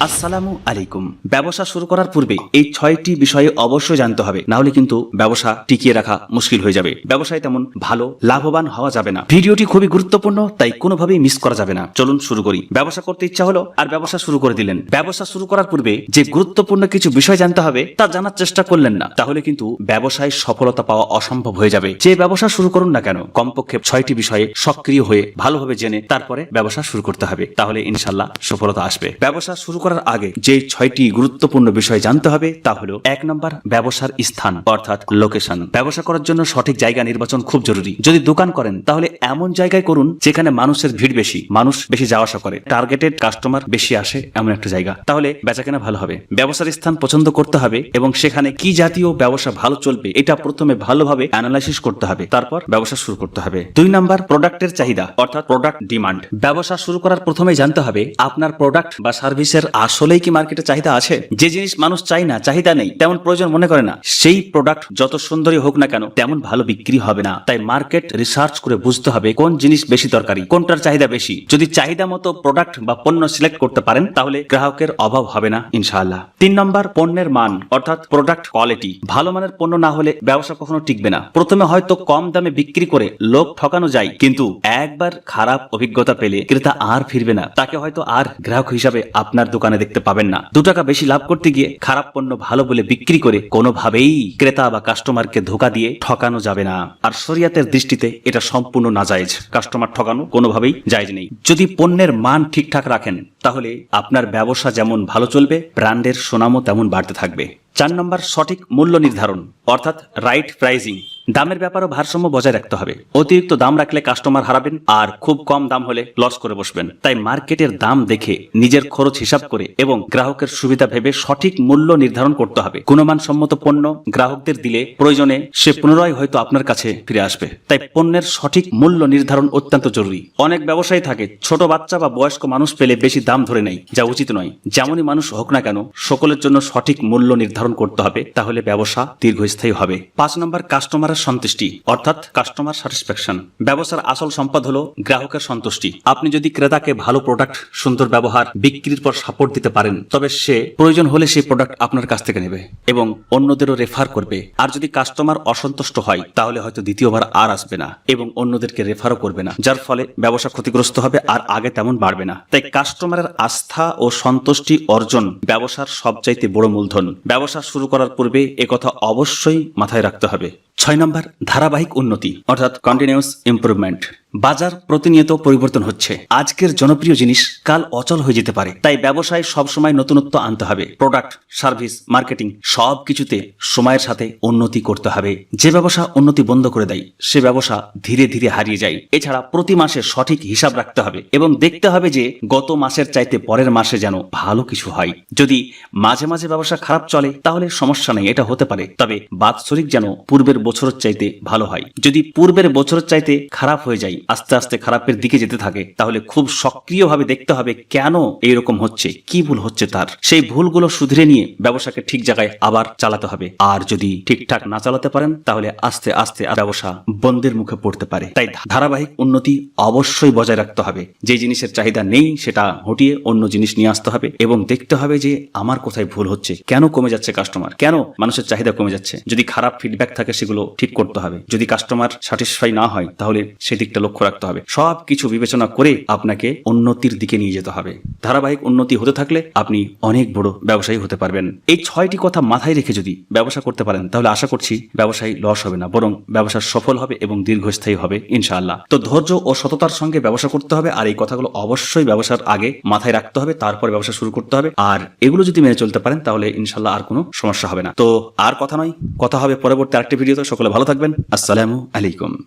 আসসালামু আলাইকুম। ব্যবসা শুরু করার পূর্বে এই ছয়টি বিষয়ে অবশ্যই জানতে হবে। না হলে কিন্তু ব্যবসা টিকিয়ে রাখা মুশকিল হয়ে যাবে। ব্যবসায় তেমন ভালো, লাভবান হওয়া যাবে না। ভিডিওটি খুবই গুরুত্বপূর্ণ, তাই কোনোভাবেই মিস করা যাবে না। চলুন শুরু করি। ব্যবসা করতে ইচ্ছা হলো আর ব্যবসা শুরু করে দিলেন। ব্যবসা শুরু করার পূর্বে যে গুরুত্বপূর্ণ কিছু বিষয় জানতে হবে, তা জানার চেষ্টা করলেন না। তাহলে কিন্তু ব্যবসায় সফলতা পাওয়া অসম্ভব হয়ে যাবে। যে ব্যবসা শুরু করুন না কেন, কমপক্ষে ছয়টি বিষয়ে সক্রিয় হয়ে ভালোভাবে জেনে তারপরে ব্যবসা শুরু করতে হবে। তাহলে ইনশাল্লাহ সফলতা আসবে। ব্যবসা শুরু করার আগে যে ছয়টি গুরুত্বপূর্ণ বিষয় জানতে হবে তা হলো এক নম্বর, ব্যবসার স্থান, অর্থাৎ লোকেশন ব্যবসা করার জন্য সঠিক জায়গা নির্বাচন খুব জরুরি। যদি দোকান করেন, তাহলে এমন জায়গায় করুন যেখানে মানুষের ভিড় বেশি, মানুষ বেশি যাওয়া আসা করে। টার্গেটেড কাস্টমার বেশি আসে এমন একটা জায়গা। তাহলে বেচাকেনা ভালো হবে। ব্যবসার স্থান পছন্দ করতে হবে এবং সেখানে কি জাতীয় ব্যবসা ভালো চলবে, এটা প্রথমে ভালোভাবে অ্যানালাইসিস করতে হবে। তারপর ব্যবসা শুরু করতে হবে। দুই নাম্বার প্রোডাক্টের চাহিদা, অর্থাৎ প্রোডাক্ট ডিমান্ড ব্যবসা শুরু করার প্রথমে জানতে হবে, আপনার প্রোডাক্ট বা সার্ভিসের আসলেই কি মার্কেটে চাহিদা আছে? যে জিনিস মানুষ চাই না, চাহিদা নেই, তেমন প্রয়োজন মনে করে না। সেই প্রোডাক্ট যত সুন্দরই হোক না কেন, তেমন ভালো বিক্রি হবে না। তাই মার্কেট রিসার্চ করে বুঝতে হবে কোন জিনিস বেশি দরকারি, কোনটার চাহিদা বেশি। যদি চাহিদা মতো প্রোডাক্ট বা পণ্য সিলেক্ট করতে পারেন, তাহলে গ্রাহকের অভাব হবে না, ইনশাআল্লাহ। তিন নম্বর, পণ্যের মান, অর্থাৎ প্রোডাক্ট কোয়ালিটি ভালো মানের পণ্য না হলে ব্যবসা কখনো টিকবে না। প্রথমে হয়তো কম দামে বিক্রি করে লোক ঠকানো যায়, কিন্তু একবার খারাপ অভিজ্ঞতা পেলে ক্রেতা আর ফিরবে না। তাকে হয়তো আর গ্রাহক হিসাবে আপনার দোকানে দেখতে পাবেন না। দু টাকা বেশি লাভ করতে গিয়ে খারাপ পণ্য ভালো বলে বিক্রি করে কোনোভাবেই ক্রেতা বা কাস্টমারকে ধোকা দিয়ে ঠকানো যাবে না। আর শরিয়াতের দৃষ্টিতে এটা সম্পূর্ণ নাজায়েজ। কাস্টমার ঠকানো কোনোভাবেই জায়েজ নেই। যদি পণ্যের মান ঠিকঠাক রাখেন, তাহলে আপনার ব্যবসা যেমন ভালো চলবে, ব্র্যান্ডের সুনামও তেমন বাড়তে থাকবে। চার নম্বর সঠিক মূল্য নির্ধারণ, অর্থাৎ রাইট প্রাইজিং দামের ব্যাপারেও ভারসাম্য বজায় রাখতে হবে। অতিরিক্ত দাম রাখলে কাস্টমার হারাবেন আর খুব কম দাম হলে লস করে বসবেন। তাই মার্কেটের দাম দেখে, নিজের খরচ হিসাব করে এবং গ্রাহকের সুবিধা ভেবে সঠিক মূল্য নির্ধারণ করতে হবে। গুণমানসম্মত পণ্য গ্রাহকদের দিলে প্রয়োজনে সে পুনরায় হয়তো আপনার কাছে ফিরে আসবে। তাই পণ্যের সঠিক মূল্য নির্ধারণ অত্যন্ত জরুরি। অনেক ব্যবসায়ী থাকে, ছোট বাচ্চা বা বয়স্ক মানুষ পেলে বেশি দাম ধরে নেয়, যা উচিত নয়। যেমনই মানুষ হোক না কেন, সকলের জন্য সঠিক মূল্য নির্ধারণ করতে হবে, তাহলে ব্যবসা দীর্ঘস্থায়ী হবে। পাঁচ নম্বর কাস্টমারের সন্তুষ্টি, অর্থাৎ কাস্টমার স্যাটিসফ্যাকশন ব্যবসার আসল সম্পদ হলো গ্রাহকের সন্তুষ্টি। আপনি যদি ক্রেতাকে ভালো প্রোডাক্ট সুন্দর ব্যবহার, বিক্রির পর সাপোর্ট দিতে পারেন, তবে সে প্রয়োজন হলে সেই প্রোডাক্ট আপনার কাছ থেকে নেবে এবং অন্যদেরও রেফার করবে। আর যদি কাস্টমার অসন্তুষ্ট হয়, তাহলে হয়তো দ্বিতীয়বার আর আসবে না এবং অন্যদেরকে রেফারও করবে না, যার ফলে ব্যবসা ক্ষতিগ্রস্ত হবে আর আগে তেমন বাড়বে না। তাই কাস্টমারের আস্থা ও সন্তুষ্টি অর্জন ব্যবসার সবচাইতে বড় মূলধন। ব্যবসা শুরু করার পূর্বে একথা অবশ্যই মাথায় রাখতে হবে। ছয় নম্বর ধারাবাহিক উন্নতি অর্থাৎ কন্টিনিউস ইমপ্রুভমেন্ট বাজার প্রতিনিয়ত পরিবর্তন হচ্ছে। আজকের জনপ্রিয় জিনিস, কাল অচল হয়ে যেতে পারে। তাই ব্যবসায় সবসময় নতুনত্ব আনতে হবে। প্রোডাক্ট সার্ভিস মার্কেটিং সব কিছুতে সময়ের সাথে উন্নতি করতে হবে। যে ব্যবসা উন্নতি বন্ধ করে দেয়, সে ব্যবসা ধীরে ধীরে হারিয়ে যায়। এছাড়া প্রতি মাসে সঠিক হিসাব রাখতে হবে এবং দেখতে হবে যে গত মাসের চাইতে পরের মাসে যেন ভালো কিছু হয়। যদি মাঝে মাঝে ব্যবসা খারাপ চলে, তাহলে সমস্যা নেই, এটা হতে পারে। তবে বাৎসরিক যেন পূর্বের বছরের চাইতে ভালো হয়। যদি পূর্বের বছরের চাইতে খারাপ হয়ে যায় আস্তে আস্তে খারাপের দিকে যেতে থাকে। তাহলে খুব সক্রিয়ভাবে দেখতে হবে কেন এইরকম হচ্ছে, কি ভুল হচ্ছে তার। সেই ভুলগুলো শুধরে নিয়ে ব্যবসাকে ঠিক জায়গায় আবার চালাতে হবে। আর যদি ঠিকঠাক না চালাতে পারেন, তাহলে আস্তে আস্তে ব্যবসা বন্ধের মুখে পড়তে পারে। তাই ধারাবাহিক উন্নতি অবশ্যই বজায় রাখতে হবে। যে জিনিসের চাহিদা নেই, সেটা হটিয়ে অন্য জিনিস নিয়ে আসতে হবে এবং দেখতে হবে যে আমার কোথায় ভুল হচ্ছে। কেন কমে যাচ্ছে কাস্টমার কেন মানুষের চাহিদা কমে যাচ্ছে? যদি খারাপ ফিডব্যাক থাকে, সেগুলো ঠিক করতে হবে। যদি কাস্টমার স্যাটিসফাই না হয়, তাহলে সেদিকটা লক্ষ্য রাখতে হবে। সব কিছু বিবেচনা করে আপনাকে উন্নতির দিকে নিয়ে যেতে হবে। ধারাবাহিক উন্নতি হতে থাকলে আপনি অনেক বড় ব্যবসায়ী হতে পারবেন। এই ছয়টি কথা মাথায় রেখে যদি ব্যবসা করতে পারেন, তাহলে আশা করছি ব্যবসায়ী লস হবে না, বরং ব্যবসা সফল হবে এবং দীর্ঘস্থায়ী হবে, ইনশাআল্লাহ। তো ধৈর্য ও সততার সঙ্গে ব্যবসা করতে হবে, আর এই কথাগুলো অবশ্যই ব্যবসার আগে মাথায় রাখতে হবে, তারপর ব্যবসা শুরু করতে হবে। আর এগুলো যদি মেনে চলতে পারেন, তাহলে ইনশাল্লাহ আর কোনো সমস্যা হবে না। তো আর কথা নয়, কথা হবে পরবর্তী আরেকটি ভিডিওতে, সকলে ভালো থাকবেন। আসসালামু আলাইকুম।